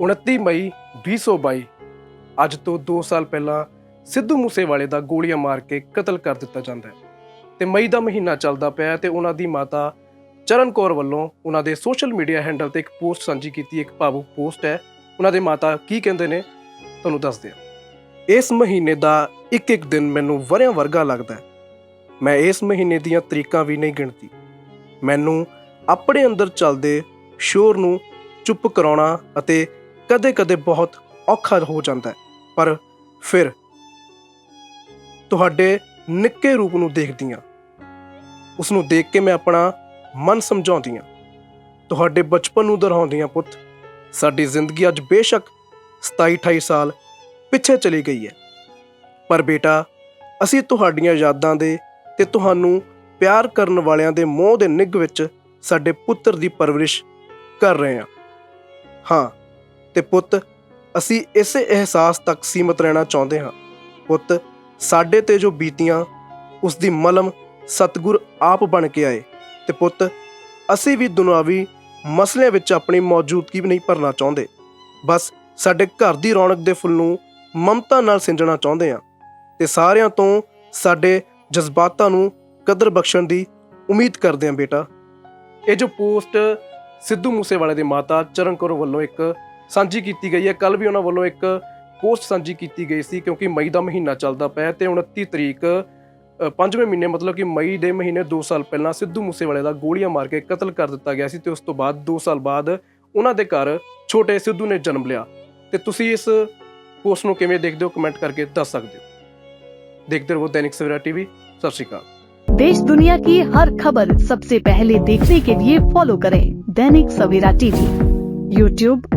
29 ਮਈ 2022 ਅੱਜ ਤੋਂ 2 ਸਾਲ ਪਹਿਲਾਂ ਸਿੱਧੂ ਮੂਸੇਵਾਲੇ ਦਾ ਗੋਲੀਆਂ ਮਾਰ ਕੇ ਕਤਲ ਕਰ ਦਿੱਤਾ ਜਾਂਦਾ ਹੈ। ਤੇ ਮਈ ਦਾ ਮਹੀਨਾ ਚੱਲਦਾ ਪਿਆ ਹੈ ਤੇ ਉਹਨਾਂ ਦੀ ਮਾਤਾ ਚਰਨ ਕੌਰ ਵੱਲੋਂ ਉਹਨਾਂ ਦੇ ਸੋਸ਼ਲ ਮੀਡੀਆ ਹੈਂਡਲ ਤੇ ਇੱਕ ਪੋਸਟ ਸਾਂਝੀ ਕੀਤੀ, ਇੱਕ ਭਾਵੁਕ ਪੋਸਟ ਹੈ। ਉਹਨਾਂ ਦੇ ਮਾਤਾ ਕੀ ਕਹਿੰਦੇ ਨੇ, ਤੁਹਾਨੂੰ ਦੱਸਦੇ ਹਾਂ ਇਸ ਮਹੀਨੇ ਦਾ ਇੱਕ ਇੱਕ ਦਿਨ ਮੈਨੂੰ ਵਰਿਆਂ ਵਰਗਾ ਲੱਗਦਾ ਹੈ। ਮੈਂ ਇਸ ਮਹੀਨੇ ਦੀਆਂ ਤਰੀਕਾਂ ਵੀ ਨਹੀਂ ਗਿਣਤੀ। ਮੈਨੂੰ ਆਪਣੇ ਅੰਦਰ ਚੱਲਦੇ ਸ਼ੋਰ ਨੂੰ ਚੁੱਪ ਕਰਾਉਣਾ ਅਤੇ ਕਦੇ-ਕਦੇ ਬਹੁਤ ਔਖਾ ਹੋ ਜਾਂਦਾ ਹੈ, ਪਰ ਫਿਰ ਤੁਹਾਡੇ ਨਿੱਕੇ ਰੂਪ ਨੂੰ ਦੇਖਦੀ ਹਾਂ। ਉਸ ਨੂੰ ਦੇਖ ਕੇ ਮੈਂ ਆਪਣਾ ਮਨ ਸਮਝਾਉਂਦੀ ਹਾਂ। ਤੁਹਾਡੇ ਬਚਪਨ ਨੂੰ ਦੁਹਰਾਉਂਦੀ ਹਾਂ ਪੁੱਤ। ਸਾਡੀ ਜ਼ਿੰਦਗੀ ਅੱਜ ਬੇਸ਼ੱਕ 27 28 ਸਾਲ ਪਿੱਛੇ ਚਲੀ ਗਈ ਹੈ। ਪਰ ਬੇਟਾ, ਅਸੀਂ ਤੁਹਾਡੀਆਂ ਯਾਦਾਂ ਦੇ ਤੇ ਤੁਹਾਨੂੰ ਪਿਆਰ ਕਰਨ ਵਾਲਿਆਂ ਦੇ ਮੋਹ ਦੇ ਨਿੱਘ ਵਿੱਚ ਸਾਡੇ ਪੁੱਤਰ ਦੀ ਪਰਵਰਿਸ਼ ਕਰ ਰਹੇ ਹਾਂ। ਹਾਂ ਤੇ ਪੁੱਤ, ਅਸੀਂ ਇਸੇ ਅਹਿਸਾਸ ਤੱਕ ਸੀਮਤ ਰਹਿਣਾ ਚਾਹੁੰਦੇ ਹਾਂ। ਪੁੱਤ, ਸਾਡੇ ਤੇ ਜੋ ਬੀਤੀਆਂ ਉਸ ਦੀ ਮਲਮ ਸਤਿਗੁਰ ਆਪ ਬਣ ਕੇ ਆਏ। ਤੇ ਪੁੱਤ, ਅਸੀਂ ਵੀ ਦੁਨਿਆਵੀ ਮਸਲਿਆਂ ਵਿੱਚ ਆਪਣੀ ਮੌਜੂਦਗੀ ਵੀ ਨਹੀਂ ਭਰਨਾ ਚਾਹੁੰਦੇ। ਬਸ ਸਾਡੇ ਘਰ ਦੀ ਰੌਣਕ ਦੇ ਫੁੱਲ ਨੂੰ ਮਮਤਾ ਨਾਲ ਸਿੰਜਣਾ ਚਾਹੁੰਦੇ ਹਾਂ। ਤੇ ਸਾਰਿਆਂ ਤੋਂ ਸਾਡੇ ਜਜ਼ਬਾਤਾਂ ਨੂੰ ਕਦਰ ਬਖਸ਼ਣ ਦੀ ਉਮੀਦ ਕਰਦੇ ਹਾਂ ਬੇਟਾ। ਇਹ ਜੋ ਪੋਸਟ ਸਿੱਧੂ ਮੂਸੇਵਾਲੇ ਦੇ ਮਾਤਾ ਚਰਨ ਕੌਰ ਵੱਲੋਂ ਇੱਕ ਸਾਂਝੀ ਕੀਤੀ ਗਈ ਹੈ ਕੱਲ ਵੀ ਉਹਨਾਂ ਵੱਲੋਂ ਇੱਕ ਪੋਸਟ ਸਾਂਝੀ ਕੀਤੀ ਗਈ ਸੀ ਕਿਉਂਕਿ ਮਈ ਦਾ ਮਹੀਨਾ ਚੱਲਦਾ ਪਿਆ ਹੈ ਤੇ 29 ਤਰੀਕ ਅ, ਪੰਜਵੇਂ ਮਹੀਨੇ ਮਤਲਬ ਕਿ ਮਈ ਦੇ ਮਹੀਨੇ 2 ਸਾਲ ਪਹਿਲਾਂ ਸਿੱਧੂ ਮੂਸੇਵਾਲੇ ਦਾ ਗੋਲੀਆਂ ਮਾਰ ਕੇ ਕਤਲ ਕਰ ਦਿੱਤਾ ਗਿਆ ਸੀ ਤੇ ਉਸ ਤੋਂ ਬਾਅਦ 2 ਸਾਲ ਬਾਅਦ ਉਹਨਾਂ ਦੇ ਘਰ ਛੋਟੇ ਸਿੱਧੂ ਨੇ ਜਨਮ ਲਿਆ ਤੇ ਤੁਸੀਂ ਇਸ ਪੋਸਟ ਨੂੰ ਕਿਵੇਂ ਦੇਖਦੇ ਹੋ ਕਮੈਂਟ ਕਰਕੇ ਦੱਸ ਸਕਦੇ ਹੋ ਦੇਖਦੇ ਰਹੋ ਦੈਨਿਕ ਸਵੇਰਾ ਟੀਵੀ ਸਤਿ ਸ਼੍ਰੀ ਅਕਾਲ देश दुनिया की हर खबर सबसे पहले देखने के लिए फॉलो करें दैनिक सवेरा टीवी यूट्यूब